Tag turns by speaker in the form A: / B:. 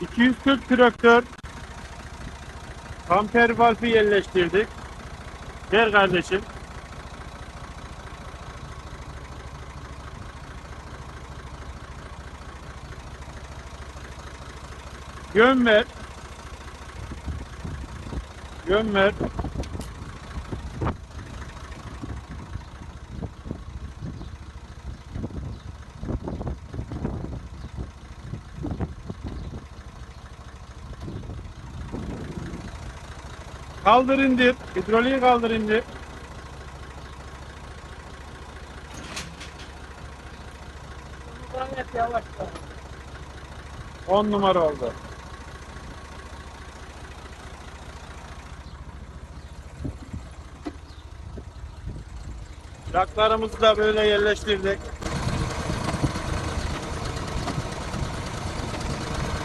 A: 240 traktör kamper valfi yerleştirdik. Ver kardeşim. Yön ver. Yön ver. Kaldır indir. Hidroliği kaldır indir.
B: Gayet yavaş.
A: 10 numara oldu. Traklarımızı da böyle yerleştirdik.